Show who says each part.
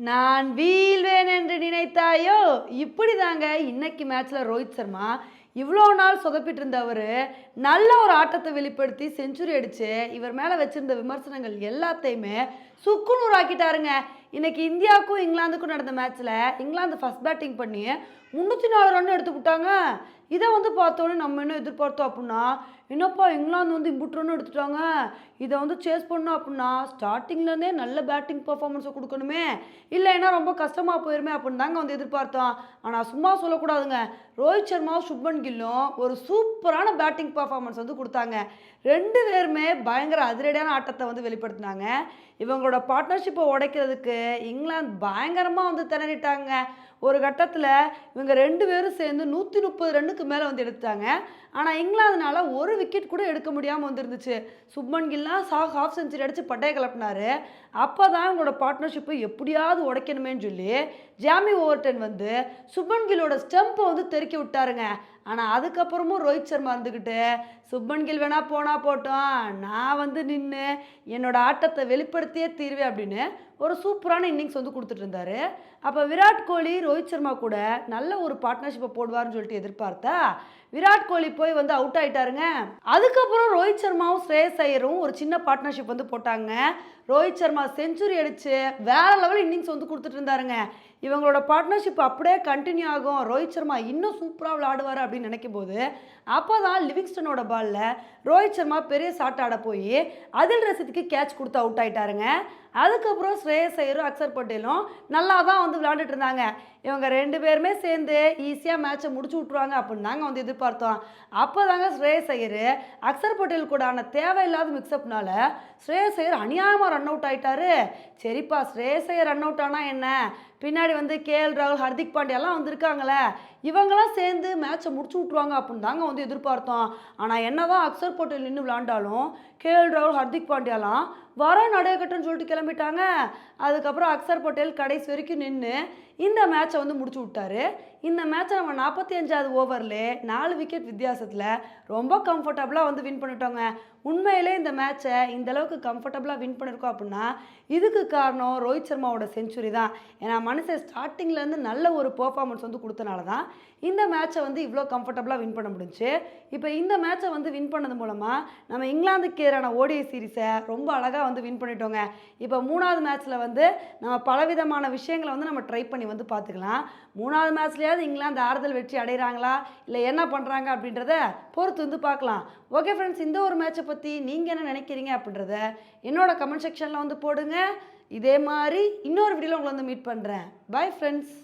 Speaker 1: நான் வீழ்வேன் என்று நினைத்தாயோ? இப்படி தாங்க இன்னைக்கு மேட்ச்ல ரோஹித் சர்மா இவ்வளோ நாள் சொதப்பிட்டு இருந்தவர் நல்ல ஒரு ஆட்டத்தை வெளிப்படுத்தி செஞ்சுரி அடித்து இவர் மேலே வச்சுருந்த விமர்சனங்கள் எல்லாத்தையுமே சுக்குநூறாக்கிட்டாருங்க இன்னைக்கு இந்தியாவுக்கும் இங்கிலாந்துக்கும் நடந்த மேட்ச்சில் இங்கிலாந்து ஃபர்ஸ்ட் பேட்டிங் பண்ணி முந்நூற்றி நாலு ரன் எடுத்துக்கிட்டாங்க இதை வந்து பார்த்தோன்னே நம்ம என்ன எதிர்பார்த்தோம் அப்படின்னா என்னப்பா இங்கிலாந்து வந்து இம்புட் ரன் எடுத்துட்டாங்க. இதை வந்து சேஸ் பண்ணோம் அப்படின்னா ஸ்டார்டிங்லேருந்தே நல்ல பேட்டிங் பர்ஃபார்மன்ஸை கொடுக்கணுமே. இல்லைன்னா ரொம்ப கஷ்டமாக போயிருமே அப்படின்னு தாங்க வந்து எதிர்பார்த்தோம். ஆனால் சும்மா சொல்லக்கூடாதுங்க. ரோஹித் சர்மாவும் சுப்மன் கில்லும் ஒரு சூப்பரான பேட்டிங் பர்ஃபார்மன்ஸ் வந்து கொடுத்தாங்க. ரெண்டு பேருமே பயங்கர அதிரடியான ஆட்டத்தை வந்து வெளிப்படுத்தினாங்க. இவங்களோட பார்ட்னர்ஷிப்பை உடைக்கிறதுக்கு இங்கிலாந்து பயங்கரமாக வந்து திணறிட்டாங்க. ஒரு கட்டத்தில் இவங்க ரெண்டு பேரும் சேர்ந்து நூற்றி முப்பது ரன்னுக்கு மேலே வந்து எடுத்தாங்க ஆனால் இங்கிலாந்துனால ஒரு விக்கெட் கூட எடுக்க முடியாமல் வந்துருந்துச்சு. சுப்மன் கில்லாம் சா ஹாஃப் செஞ்சுரி அடித்து பட்டையை கிளப்பினார் அப்போ தான் இவங்களோட பார்ட்னர்ஷிப்பை எப்படியாவது உடைக்கணுமேன்னு சொல்லி ஜாமி ஓவர்டன் வந்து சுப்மன் கில்லோட ஸ்டெம்பை வந்து தெருக்கி விட்டாருங்க. ஆனால் அதுக்கப்புறமும் ரோஹித் சர்மா இருந்துக்கிட்டு சுப்மன் கில் வேணா போனால் போட்டோம். நான் வந்து நின்று என்னோட ஆட்டத்தை வெளிப்படுத்தியே தீர்வேன் அப்படின்னு ஒரு சூப்பரான இன்னிங்ஸ் வந்து கொடுத்துட்டு இருந்தாரு. அப்போ விராட் கோலி ரோஹித் சர்மா கூட நல்ல ஒரு பார்ட்னர்ஷிப்பை போடுவார்னு சொல்லிட்டு எதிர்பார்த்தா விராட் கோலி போய் வந்து அவுட் ஆயிட்டாருங்க. அதுக்கப்புறம் ரோஹித் சர்மாவும் ஸ்ரேயஸ் ஐயரும் ஒரு சின்ன பார்ட்னர்ஷிப் வந்து போட்டாங்க. ரோஹித் சர்மா செஞ்சுரி அடிச்சு வேற லெவல் இன்னிங்ஸ் வந்து கொடுத்துட்டு இருந்தாருங்க. இவங்களோட பார்ட்னர்ஷிப் அப்படியே கண்டினியூ ஆகும். ரோஹித் சர்மா இன்னும் சூப்பராக விளாடுவார் அப்படின்னு நினைக்கும் போது அப்போ தான் லிவிங்ஸ்டனோட பாலில் ரோஹித் சர்மா பெரிய ஷாட் ஆட போய் அதில் ரசித்துக்கு கேட்ச் கொடுத்து அவுட் ஆகிட்டாருங்க அதுக்கப்புறம் ஸ்ரேயஸ் ஐயரும் அக்சர் பட்டேலும் நல்லா தான் வந்து விளாண்டுட்டு இருந்தாங்க. இவங்க ரெண்டு பேருமே சேர்ந்து ஈஸியாக மேட்சை முடிச்சு விட்ருவாங்க அப்படின்னு தாங்க வந்து எதிர்பார்த்தோம். அப்போ தாங்க ஸ்ரேயஸ் ஐயர் அக்சர் பட்டேல் கூட ஆன தேவையில்லாத மிக்ஸ்அப்னால ஸ்ரேயஸ் ஐயர் அநியாயமாக ரன் அவுட் ஆயிட்டாரு. சரிப்பா ஸ்ரேயஸ் ஐயர் ரன் அவுட் ஆனால் என்ன? பின்னாடி வந்து கேஎல் ராகுல் ஹர்திக் பாண்டியாலாம் வந்திருக்காங்களே இவங்கெல்லாம் சேர்ந்து மேட்சை முடிச்சு விட்ருவாங்க அப்படின்னு தாங்க வந்து எதிர்பார்த்தோம். ஆனால் என்னதான் அக்சர் பட்டேல் நின்று விளாண்டாலும் கேஎல் ராகுல் ஹர்திக் பாண்டியாலாம் வரோம் நடையக்கட்டுன்னு சொல்லிட்டு கிளம்பிட்டாங்க. அதுக்கப்புறம் அக்சர் பட்டேல் கடைசி வரைக்கும் நின்று இந்த மேட்சை வந்து முடிச்சு விட்டாரு. இந்த மேட்சை நம்ம நாற்பத்தி அஞ்சாவது ஓவரில் நாலு விக்கெட் வித்தியாசத்தில் ரொம்ப கம்ஃபர்டபுளாக வந்து வின் பண்ணிட்டோங்க. உண்மையிலே இந்த மேட்சை இந்த அளவுக்கு கம்ஃபர்டபுளாக வின் பண்ணியிருக்கோம் அப்படின்னா இதுக்கு காரணம் ரோஹித் சர்மாவோட செஞ்சுரி தான். ஏன்னா மனுஷன் ஸ்டார்டிங்லேருந்து நல்ல ஒரு பர்ஃபார்மன்ஸ் வந்து கொடுத்தனால தான் இந்த மேட்சை வந்து இவ்வளோ கம்ஃபர்டபுளாக வின் பண்ண முடிஞ்சுச்சு இப்போ இந்த மேட்சை வந்து வின் பண்ணது மூலமாக நம்ம இங்கிலாந்துக்கு எதிரான ஓடிஐ சீரிஸை ரொம்ப அழகாக வந்து வின் பண்ணிட்டோங்க. இப்போ மூணாவது மேட்ச்சில் வந்து நம்ம பலவிதமான விஷயங்களை வந்து நம்ம ட்ரை பண்ணி வந்து பார்த்துக்கலாம். மூணாவது மேட்ச்லேயாவது இங்கிலாந்து ஆறுதல் வெற்றி அடைகிறாங்களா? இல்லை என்ன பண்ணுறாங்க அப்படின்றத பொறுத்து வந்து பார்க்கலாம். ஓகே ஃப்ரெண்ட்ஸ் இந்த ஒரு மேட்சை பற்றி நீங்கள் என்ன நினைக்கிறீங்க அப்படின்றத என்னோட கமெண்ட் செக்ஷனில் வந்து போடுங்க. இதே மாதிரி இன்னொரு வீடியோவில் உங்களை வந்து மீட் பண்ணுறேன் பாய் ஃப்ரெண்ட்ஸ்